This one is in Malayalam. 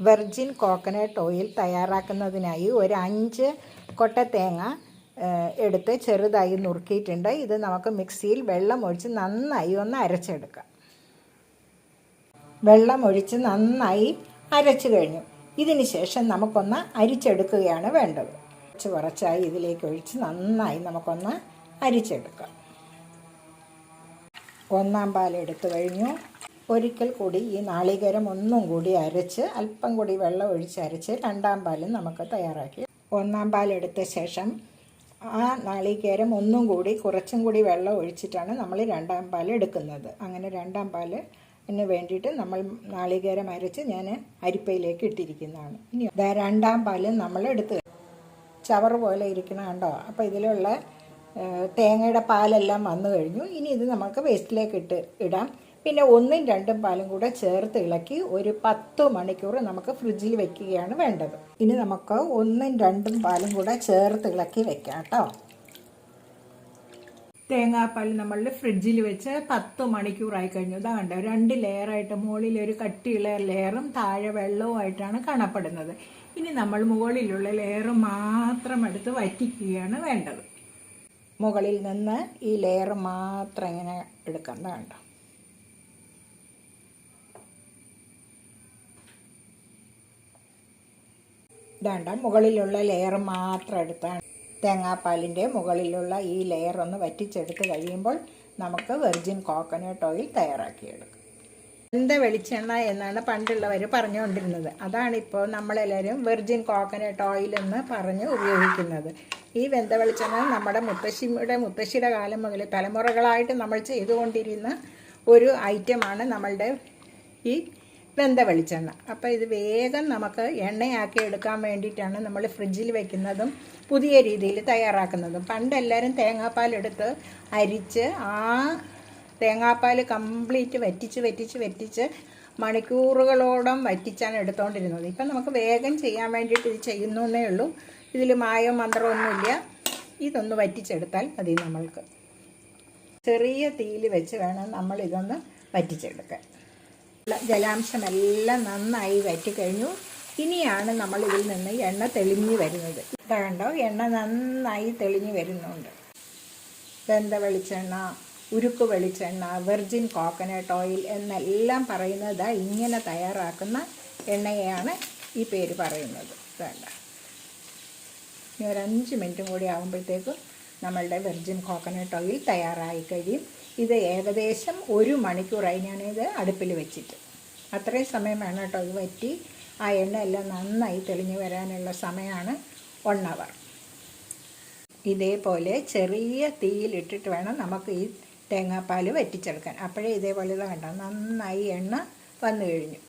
വെർജിൻ കോക്കനട്ട് ഓയിൽ തയ്യാറാക്കുന്നതിനായി ഒരു അഞ്ച് കൊട്ട തേങ്ങ എടുത്ത് ചെറുതായി നുറുക്കിയിട്ടുണ്ട്. ഇത് നമുക്ക് മിക്സിയിൽ വെള്ളം ഒഴിച്ച് നന്നായി ഒന്ന് അരച്ചെടുക്കാം. വെള്ളം ഒഴിച്ച് നന്നായി അരച്ചു കഴിഞ്ഞു. ഇതിന് ശേഷം നമുക്കൊന്ന് അരിച്ചെടുക്കുകയാണ് വേണ്ടത്. കുറച്ച് കുറച്ചായി ഇതിലേക്ക് ഒഴിച്ച് നന്നായി നമുക്കൊന്ന് അരിച്ചെടുക്കാം. ഒന്നാം പാൽ എടുത്തു കഴിഞ്ഞു. ഒരിക്കൽ കൂടി ഈ നാളികേരം ഒന്നും കൂടി അരച്ച് അല്പം കൂടി വെള്ളം ഒഴിച്ച് അരച്ച് രണ്ടാം പാലും നമുക്ക് തയ്യാറാക്കി. ഒന്നാം പാൽ എടുത്ത ശേഷം ആ നാളികേരം ഒന്നും കൂടി കുറച്ചും കൂടി വെള്ളം ഒഴിച്ചിട്ടാണ് നമ്മൾ രണ്ടാം പാൽ എടുക്കുന്നത്. അങ്ങനെ രണ്ടാം പാൽ ഇന്ന് വേണ്ടിയിട്ട് നമ്മൾ നാളികേരം അരച്ച് ഞാൻ അരിപ്പയിലേക്ക് ഇട്ടിരിക്കുന്നതാണ്. ഇനി രണ്ടാം പാൽ നമ്മൾ എടുത്ത് ചവർ പോലെ ഇരിക്കണം കണ്ടോ? അപ്പോൾ ഇതിലുള്ള തേങ്ങയുടെ പാലെല്ലാം വന്നു കഴിഞ്ഞു. ഇനി ഇത് നമുക്ക് വേസ്റ്റിലേക്ക് ഇട്ട് ഇടാം. പിന്നെ ഒന്നും രണ്ടും പാലും കൂടെ ചേർത്ത് ഇളക്കി ഒരു പത്ത് മണിക്കൂർ നമുക്ക് ഫ്രിഡ്ജിൽ വെക്കുകയാണ് വേണ്ടത്. ഇനി നമുക്ക് ഒന്നും രണ്ടും പാലും കൂടെ ചേർത്ത് ഇളക്കി വെക്കാം കേട്ടോ. തേങ്ങാപ്പാൽ നമ്മൾ ഫ്രിഡ്ജിൽ വെച്ച് പത്ത് മണിക്കൂറായി കഴിഞ്ഞു. ഇതാ കണ്ടോ രണ്ട് ലെയറായിട്ട് മുകളിൽ ഒരു കട്ടിയുള്ള ലെയറും താഴെ വെള്ളവുമായിട്ടാണ് കാണപ്പെടുന്നത്. ഇനി നമ്മൾ മുകളിലുള്ള ലെയർ മാത്രം എടുത്ത് വറ്റിക്കുകയാണ് വേണ്ടത്. മുകളിൽ നിന്ന് ഈ ലെയർ മാത്രം ഇങ്ങനെ എടുക്കാം. ദാ കണ്ടോ. ഇതാണ്ട മുകളിലുള്ള ലെയർ മാത്രം എടുത്താണ്. തേങ്ങാപ്പാലിന്റെ മുകളിലുള്ള ഈ ലെയർ ഒന്ന് വറ്റിച്ചെടുത്ത് കഴിയുമ്പോൾ നമുക്ക് വെർജിൻ കോക്കനട്ട് ഓയിൽ തയ്യാറാക്കിയെടുക്കും. എന്ത് വെളിച്ചെണ്ണ എന്നാണ് പണ്ടുള്ളവർ പറഞ്ഞുകൊണ്ടിരുന്നത്. അതാണിപ്പോൾ നമ്മളെല്ലാവരും വെർജിൻ കോക്കനട്ട് ഓയിൽ എന്ന് പറഞ്ഞ് ഉപയോഗിക്കുന്നത്. ഈ വെന്ത വെളിച്ചെണ്ണ നമ്മുടെ മുത്തശ്ശിയുടെ മുത്തശ്ശിയുടെ കാലം മുതൽ തലമുറകളായിട്ട് നമ്മൾ ചെയ്തുകൊണ്ടിരുന്ന ഒരു ഐറ്റമാണ് നമ്മളുടെ ഈ വെന്ത വെളിച്ചെണ്ണ. അപ്പോൾ ഇത് വേഗം നമുക്ക് എണ്ണയാക്കി എടുക്കാൻ വേണ്ടിയിട്ടാണ് നമ്മൾ ഫ്രിഡ്ജിൽ വെക്കുന്നതും പുതിയ രീതിയിൽ തയ്യാറാക്കുന്നതും. പണ്ട് എല്ലാവരും തേങ്ങാപ്പാൽ എടുത്ത് അരിച്ച് ആ തേങ്ങാപ്പാൽ കംപ്ലീറ്റ് വറ്റിച്ച് വറ്റിച്ച് വറ്റിച്ച് മണിക്കൂറുകളോളം വറ്റിച്ചാണ് എടുത്തുകൊണ്ടിരുന്നത് ഇപ്പം നമുക്ക് വേഗം ചെയ്യാൻ വേണ്ടിയിട്ട് ഇത് ചെയ്യുന്നേ ഉള്ളൂ. ഇതിൽ മായോ മന്ത്രമൊന്നുമില്ല ഇതൊന്ന് വറ്റിച്ചെടുത്താൽ മതി നമ്മൾക്ക്. ചെറിയ തീയിൽ വെച്ച് വേണം നമ്മൾ ഇതൊന്ന് വറ്റിച്ചെടുക്കാൻ. ജലാംശമെല്ലാം നന്നായി വറ്റിക്കഴിഞ്ഞു. ഇനിയാണ് നമ്മൾ ഇതിൽ നിന്ന് എണ്ണ തെളിഞ്ഞു വരുന്നത്. കണ്ടോ എണ്ണ നന്നായി തെളിഞ്ഞു വരുന്നുണ്ട്. വെന്ത വെളിച്ചെണ്ണ? ഉരുക്ക് വെളിച്ചെണ്ണ വെർജിൻ കോക്കനട്ട് ഓയിൽ എന്നെല്ലാം പറയുന്നത് ഇങ്ങനെ തയ്യാറാക്കുന്ന എണ്ണയാണ് ഈ പേര് പറയുന്നത്. വേണ്ട ഇനി ഒരു അഞ്ച് മിനിറ്റും കൂടി ആകുമ്പോഴത്തേക്കും നമ്മളുടെ വെർജിൻ കോക്കനട്ട് ഓയിൽ തയ്യാറായി കഴിയും. ഇത് ഏകദേശം ഒരു മണിക്കൂറായി ഞാനിത് അടുപ്പിൽ വെച്ചിട്ട്. അത്രയും സമയം വേണം കേട്ടോ ഇത് വറ്റി. ആ എണ്ണ എല്ലാം നന്നായി തെളിഞ്ഞു വരാനുള്ള സമയമാണ് വൺ അവർ ഇതേപോലെ ചെറിയ തീയിലിട്ടിട്ട് വേണം നമുക്ക് ഈ തേങ്ങാപ്പാൽ വറ്റിച്ചെടുക്കാൻ. അപ്പോഴേ ഇതേപോലെ ഇത് കണ്ടോ? നന്നായി എണ്ണ വന്നു കഴിഞ്ഞു.